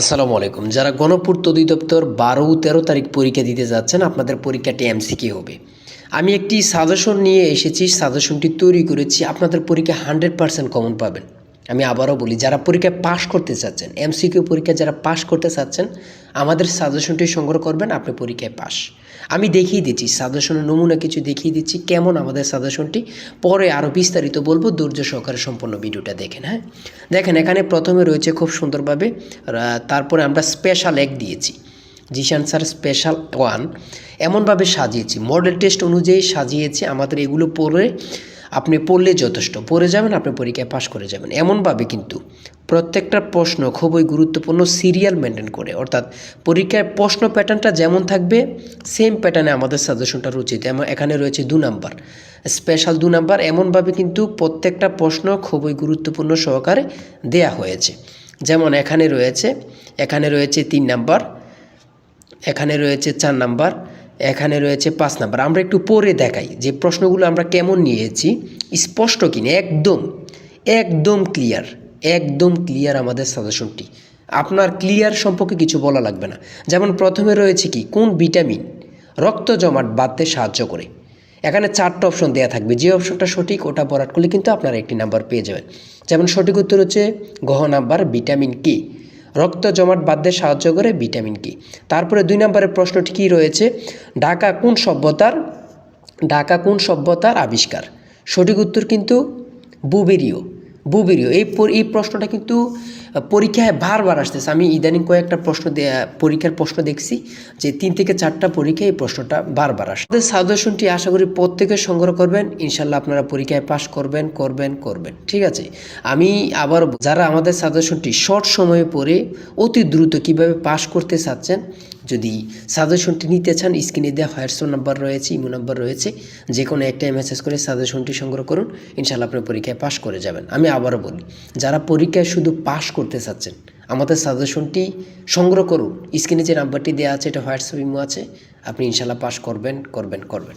আসসালামু আলাইকুম। যারা গণপূর্ত অধিদপ্তর বারো তেরো তারিখ পরীক্ষা দিতে যাচ্ছেন, আপনাদের পরীক্ষাটি এমসিকি হবে। আমি একটি সাজেশন নিয়ে এসেছি। সাজেশনটি তৈরি করেছি। আপনাদের পরীক্ষা হান্ড্রেড পারসেন্ট কমন পাবেন। আমি আবারও বলি, যারা পরীক্ষায় পাশ করতে চাচ্ছেন এমসিকিউ পরীক্ষা যারা পাশ করতে চাচ্ছেন, আমাদের সাজেশনটি সংগ্রহ করবেন, আপনি পরীক্ষায় পাশ আমি দেখিয়ে দিচ্ছি সাজেশনের নমুনা কিছু দেখিয়ে দিচ্ছি, কেমন আমাদের সাজেশনটি পরে আরও বিস্তারিত বলব, ধৈর্য সহকারে সম্পূর্ণ ভিডিওটা দেখেন হ্যাঁ? দেখেন, এখানে প্রথমে রয়েছে খুব সুন্দরভাবে তারপরে আমরা স্পেশাল এক দিয়েছি। জিশান স্যার স্পেশাল ওয়ান এমনভাবে সাজিয়েছি। মডেল টেস্ট অনুযায়ী সাজিয়েছি, আমাদের এগুলো পড়ে আপনি পড়লে যথেষ্ট। পড়ে যাবেন, আপনি পরীক্ষায় পাশ করে যাবেন। এমনভাবে কিন্তু প্রত্যেকটা প্রশ্ন খুবই গুরুত্বপূর্ণ সিরিয়াল মেনটেন করে। অর্থাৎ পরীক্ষায় প্রশ্ন প্যাটার্নটা যেমন থাকবে সেম প্যাটার্নে আমাদের সাজেশনটা রচিত এখানে রয়েছে দু নাম্বার স্পেশাল দু নাম্বার এমনভাবে কিন্তু প্রত্যেকটা প্রশ্ন খুবই গুরুত্বপূর্ণ সহকারে দেয়া হয়েছে। যেমন এখানে রয়েছে এখানে রয়েছে তিন নাম্বার এখানে রয়েছে চার নাম্বার এখানে রয়েছে পাঁচ নাম্বার। আমরা একটু পরে দেখাই যে প্রশ্নগুলো আমরা কেমন নিয়েছি। স্পষ্ট কিনা? একদম একদম ক্লিয়ার একদম ক্লিয়ার আমাদের সাজেশনটি আপনার ক্লিয়ার সম্পর্কে কিছু বলা লাগবে না। যেমন প্রথমে রয়েছে কি? কোন ভিটামিন রক্ত জমাট বাঁধতে সাহায্য করে? এখানে চারটা অপশন দেওয়া থাকবে। যে অপশনটা সঠিক, ওটা বরাট করলে কিন্তু আপনারা একটি নাম্বার পেয়ে যাবেন। যেমন সঠিক উত্তর হচ্ছে গহ নাম্বার ভিটামিন কে রক্ত জমাট বাঁধতে সাহায্য করে ভিটামিন কি? তারপরে দুই নম্বরের প্রশ্নটি কী রয়েছে? ঢাকা কোন সভ্যতার, ঢাকা কোন সভ্যতার আবিষ্কার? সঠিক উত্তর কিন্তু বুবেরিও বুবেরিও। এই এই প্রশ্নটা কিন্তু পরীক্ষায় বারবার আসতেছে। আমি ইদানিং কয়েকটা প্রশ্ন পরীক্ষার প্রশ্ন দেখছি যে তিন থেকে চারটা পরীক্ষায় এই প্রশ্নটা বারবার আসে। আমাদের সাজেশনটি আশা করি প্রত্যেকে সংগ্রহ করবেন। ইনশাল্লাহ আপনারা পরীক্ষায় পাশ করবেন করবেন করবেন। ঠিক আছে? আমি আবার যারা আমাদের সাজেশনটি শর্ট সময়ে পড়ে অতি দ্রুত কীভাবে পাশ করতে চাচ্ছেন যদি সাজেশনটি নিতে চান, স্ক্রিনে দেওয়া হোয়াটসঅ্যাপ নাম্বার রয়েছে, ইমো নাম্বার রয়েছে যে কোনো একটাই মেসেজ করে সাজেশনটি সংগ্রহ করুন ইনশাল্লাহ আপনার পরীক্ষায় পাশ করে যাবেন। আমি আবারও বলি, যারা পরীক্ষায় শুধু পাশ করতে চাচ্ছেন, আমাদের সাজেশনটি সংগ্রহ করুন। স্ক্রিনে যে নাম্বারটি দেওয়া আছে, এটা হোয়াটসঅ্যাপ ইমো আছে, আপনি ইনশাল্লাহ পাশ করবেন করবেন করবেন।